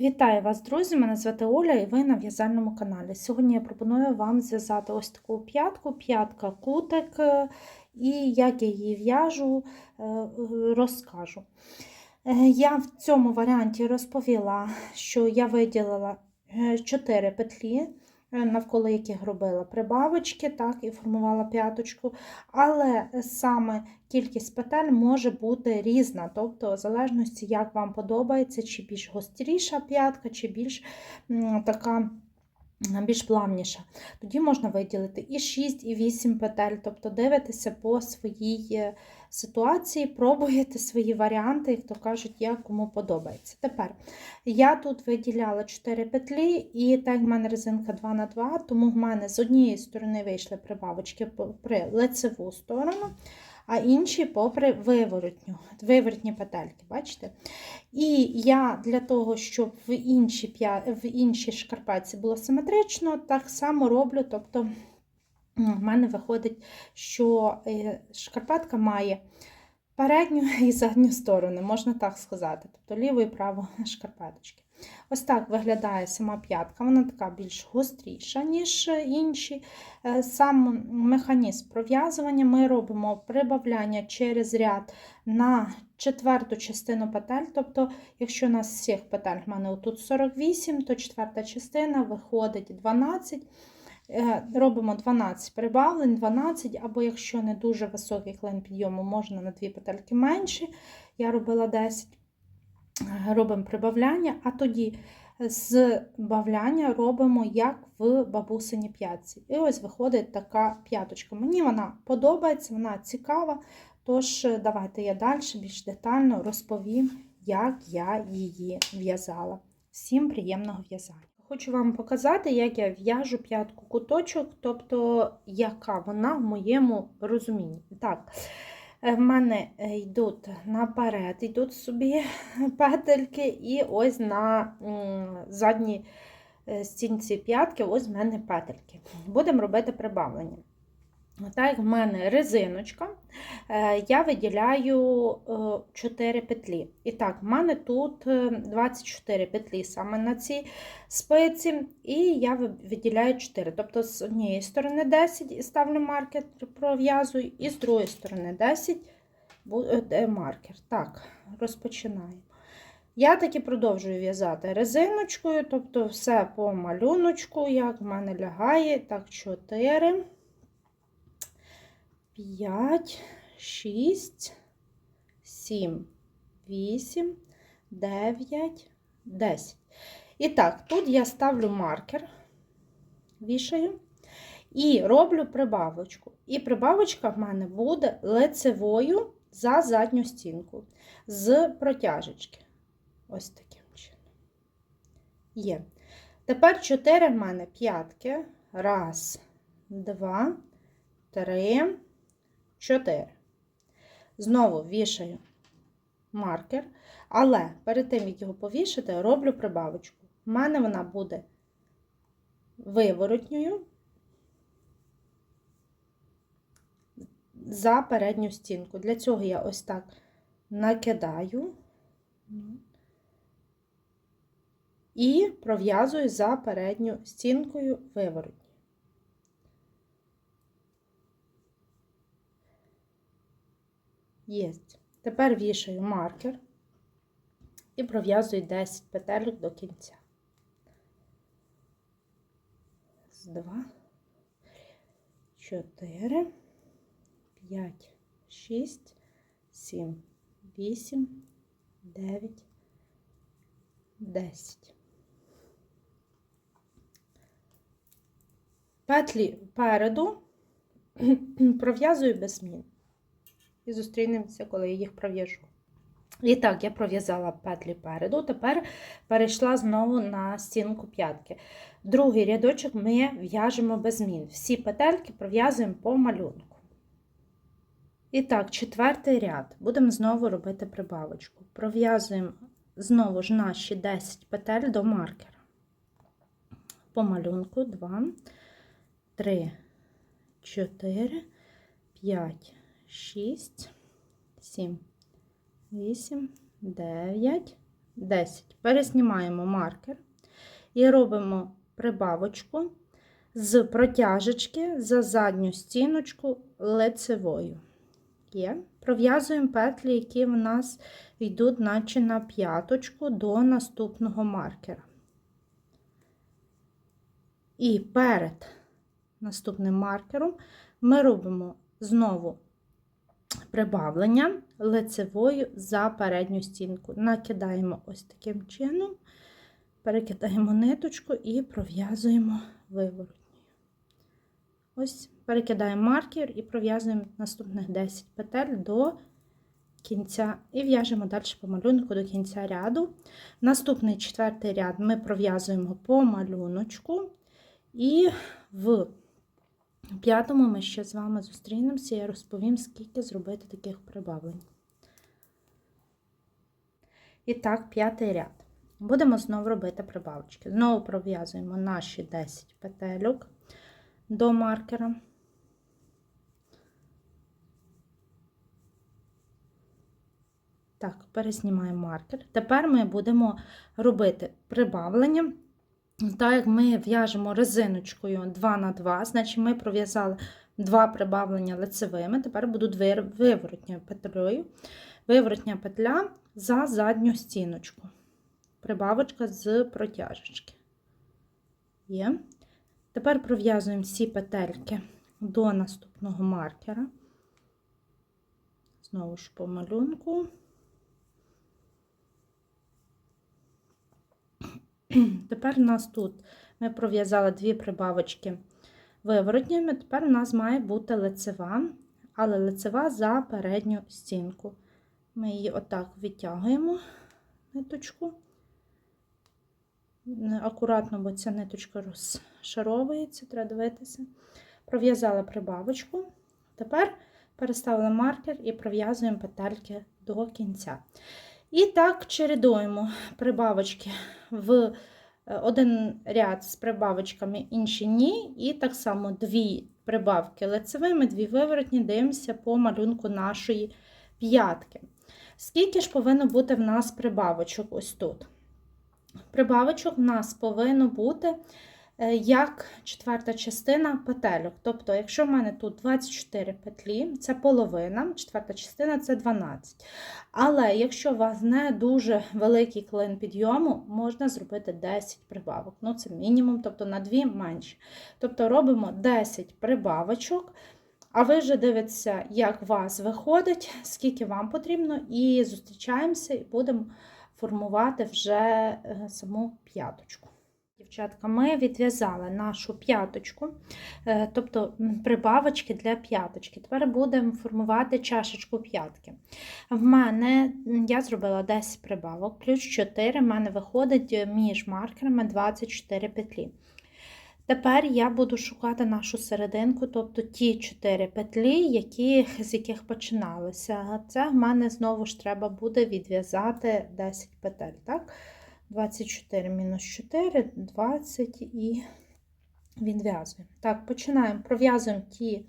Вітаю вас, друзі! Мене звати Оля і ви на в'язальному каналі. Сьогодні я пропоную вам зв'язати ось таку п'ятку, п'ятка кутик, е, і як я її в'яжу, е, розкажу. Е, Я в цьому варіанті розповіла, що я виділила 4 петлі, навколо яких робила прибавочки, так, і формувала п'яточку. Але саме кількість петель може бути різна, тобто, в залежності, як вам подобається, чи більш гостріша п'ятка, чи більш така. Більш плавніша. Тоді можна виділити і 6, і 8 петель, тобто дивитеся по своїй е, ситуації, пробуєте свої варіанти, як то кажуть, як кому подобається. Тепер я тут виділяла 4 петлі, і так в мене резинка 2х2, тому в мене з однієї сторони вийшли прибавочки при лицеву сторону, а інші попри виворотню, виворотні петельки. бачите? І я для того, щоб в іншій, в іншій шкарпетці було симетрично, так само роблю. тобто в мене виходить, що е, шкарпетка має передню і задню сторону, можна так сказати, тобто ліву і праву шкарпеточки. Ось так виглядає сама п'ятка, вона така більш гостріша, ніж інші. Е, сам механізм пров'язування ми робимо прибавляння через ряд на четверту частину петель. Тобто, якщо у нас всіх петель в мене тут 48, то четверта частина виходить 12. Е, робимо 12 прибавлень, 12, або якщо не дуже високий клин підйому, можна на 2 петельки менше. Я робила 10, е, робимо прибавляння, а тоді збавляння робимо як в бабусині п'ятці. І ось виходить така п'яточка. Мені вона подобається, вона цікава. Тож, е, давайте я далі більш детально розповім, як я її в'язала. Всім приємного в'язання! Хочу вам показати, як я в'яжу п'ятку куточок, тобто, яка вона в моєму розумінні. Так, е, в мене е, йдуть наперед, йдуть собі петельки, і ось на задній е, стінці п'ятки, ось в мене петельки. Будемо робити прибавлення. Так, в мене резиночка, е, я виділяю 4 е, петлі. І так, в мене тут 24 е, петлі саме на цій спиці, і я виділяю 4. Тобто, з однієї сторони 10 ставлю маркер, пров'язую, і з другої сторони 10 маркер. Так, розпочинаємо. Я таки продовжую в'язати резиночкою, тобто все по малюночку, як в мене лягає. Так, 4. 5, 6, 7, 8, 9, 10. І так, тут я ставлю маркер, вішаю і роблю прибавочку. І прибавочка в мене буде лицевою за задню стінку з протяжечки. Ось таким чином. Є. Тепер 4 в мене п'ятки. Раз, два, три. 4. Знову вішаю маркер, але перед тим, як його повішати, роблю прибавочку. У мене вона буде виворотньою за передню стінку. Для цього я ось так накидаю і пров'язую за передню стінкою виворотню. Є. Тепер вішаю маркер і пров'язую 10 петель до кінця. З 2, 4, 5, 6, 7, 8, 9, 10. Петлі переду пров'язую без змін і зустрінемося, коли я їх пров'яжу. І так, я пров'язала петлі переду, тепер перейшла знову на стінку п'ятки. Другий рядочок ми в'яжемо без змін. Всі петельки пров'язуємо по малюнку. І так, четвертий ряд. Будемо знову робити прибавочку. Пров'язуємо знову ж наші 10 петель до маркера. По малюнку 2, 3, 4, 5, 6, 7, 8, 9, 10. Переснімаємо маркер і робимо прибавочку з протяжечки за задню стіночку лицевою. Є. Пров'язуємо петлі, які в нас йдуть, наче на п'яточку до наступного маркера. І перед наступним маркером ми робимо знову прибавлення лицевою за передню стінку. Накидаємо ось таким чином, перекидаємо ниточку і пров'язуємо виворотньою. Ось перекидаємо маркер і пров'язуємо наступних 10 петель до кінця, і в'яжемо далі по малюнку до кінця ряду. Наступний четвертий ряд ми пров'язуємо по малюночку, і в п'ятому ми ще з вами зустрінемося, я розповім, скільки зробити таких прибавлень. І так, п'ятий ряд. Будемо знову робити прибавочки. Знову пров'язуємо наші 10 петельок до маркера. Так, переснімаємо маркер. Тепер ми будемо робити прибавлення. Так як ми в'яжемо резиночкою 2 на 2, значить ми пров'язали два прибавлення лицевими, тепер будуть виворотня петлею, виворотня петля за задню стіночку. Прибавочка з протяжечки. Є. Тепер пров'язуємо всі петельки до наступного маркера. Знову ж по малюнку. Тепер у нас тут ми пров'язали дві прибавочки виворотніми, тепер у нас має бути лицева, але лицева за передню стінку. Ми її отак відтягуємо ниточку. Акуратно, бо ця ниточка розшаровується, треба дивитися. Пров'язали прибавочку. Тепер переставили маркер і пров'язуємо петельки до кінця. І так чередуємо прибавочки в е, один ряд з прибавочками, інші ні. І так само дві прибавки лицевими, дві виворотні, дивимося по малюнку нашої п'ятки. Скільки ж повинно бути в нас прибавочок ось тут? Прибавочок в нас повинно бути як четверта частина петельок. Тобто, якщо в мене тут 24 петлі, це половина, четверта частина це 12. Але якщо у вас не дуже великий клин підйому, можна зробити 10 прибавок. Ну, це мінімум, тобто на 2 менше. Тобто робимо 10 прибавочок. А ви вже дивитеся, як у вас виходить, скільки вам потрібно, і зустрічаємося і будемо формувати вже е, саму п'яточку. Дівчатка, ми відв'язали нашу п'яточку, е, тобто прибавочки для п'яточки. Тепер будемо формувати чашечку п'ятки. В мене я зробила 10 прибавок, плюс 4 в мене виходить між маркерами 24 петлі. Тепер я буду шукати нашу серединку, тобто ті 4 петлі, які, з яких починалися. Це в мене знову ж треба буде відв'язати 10 петель. так? 24 мінус 4, 20 і відв'язуємо. Так, починаємо, пров'язуємо ті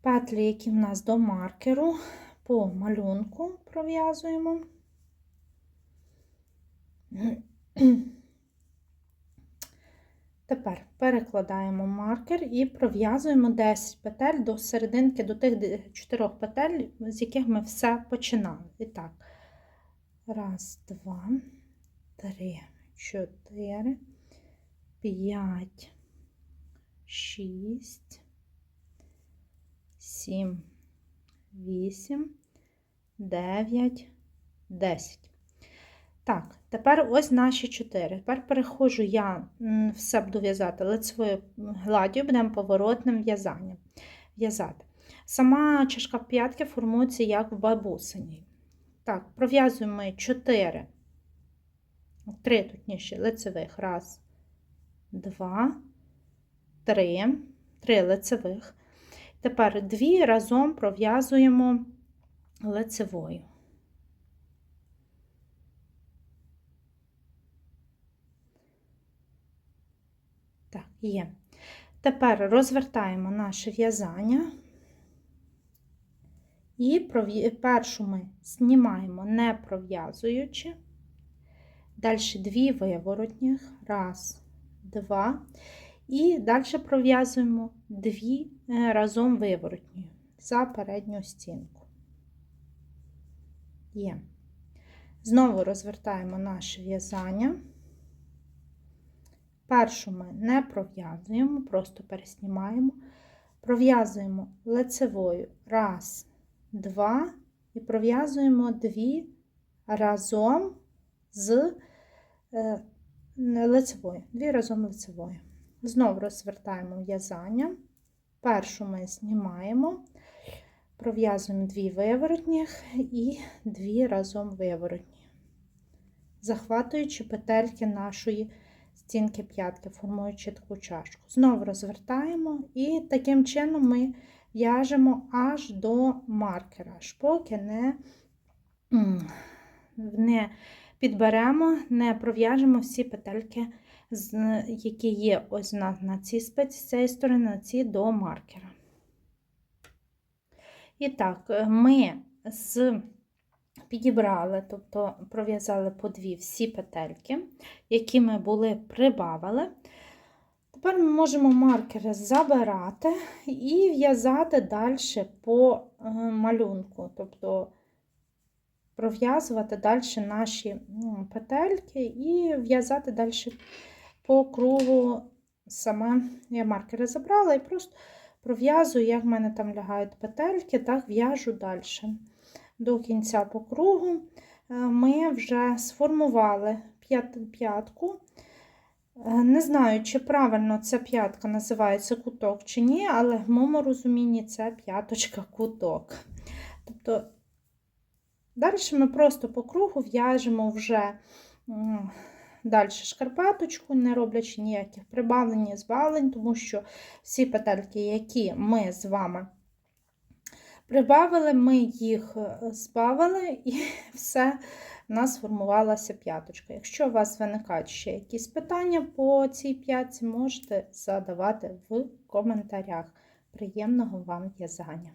петлі, які в нас до маркеру, по малюнку пров'язуємо. Тепер перекладаємо маркер і пров'язуємо 10 петель до серединки, до тих 4 петель, з яких ми все починали. І так, раз, два три, чотири, п'ять, шість, сім, вісім, дев'ять, десять. Так, тепер ось наші чотири. Тепер переходжу я все буду в'язати лицевою гладдю, будемо поворотним в'язанням. в'язати. Сама чашка п'ятки формується як в бабусині. Так, пров'язуємо ми 4 Три точніше лицевих. Раз, два, три, три лицевих. Тепер дві разом пров'язуємо лицевою. Так, є. Тепер розвертаємо наше в'язання і першу ми знімаємо не пров'язуючи Далі дві виворотніх. Раз, два. І далі пров'язуємо дві е, разом виворотні за передню стінку. Є. Знову розвертаємо наше в'язання. Першу ми не пров'язуємо, просто переснімаємо. Пров'язуємо лицевою раз, два, і пров'язуємо дві разом з лицевою. Дві разом лицевою. Знову розвертаємо в'язання. Першу ми знімаємо, пров'язуємо дві виворотніх і дві разом виворотні, захватуючи петельки нашої стінки п'ятки, формуючи таку чашку. Знову розвертаємо і таким чином ми в'яжемо аж до маркера, аж поки не, не підберемо, не пров'яжемо всі петельки, які є ось на, на цій спиці, з цієї сторони, на ці до маркера. І так, ми з підібрали, тобто пров'язали по дві всі петельки, які ми були прибавили. Тепер ми можемо маркери забирати і в'язати далі по е, малюнку, тобто пров'язувати далі наші ну, петельки і в'язати далі по кругу саме я маркери забрала і просто пров'язую, як в мене там лягають петельки, так в'яжу далі до кінця по кругу, е, ми вже сформували п'ятку. Е, не знаю, чи правильно ця п'ятка називається куток чи ні, але в моєму розумінні це п'яточка куток. Тобто, далі ми просто по кругу в'яжемо вже далі шкарпеточку, не роблячи ніяких прибавлень і збавлень, тому що всі петельки, які ми з вами Прибавили, ми їх е, збавили, і все, в нас сформувалася п'яточка. Якщо у вас виникають ще якісь питання по цій п'ятці, можете задавати в коментарях. Приємного вам в'язання!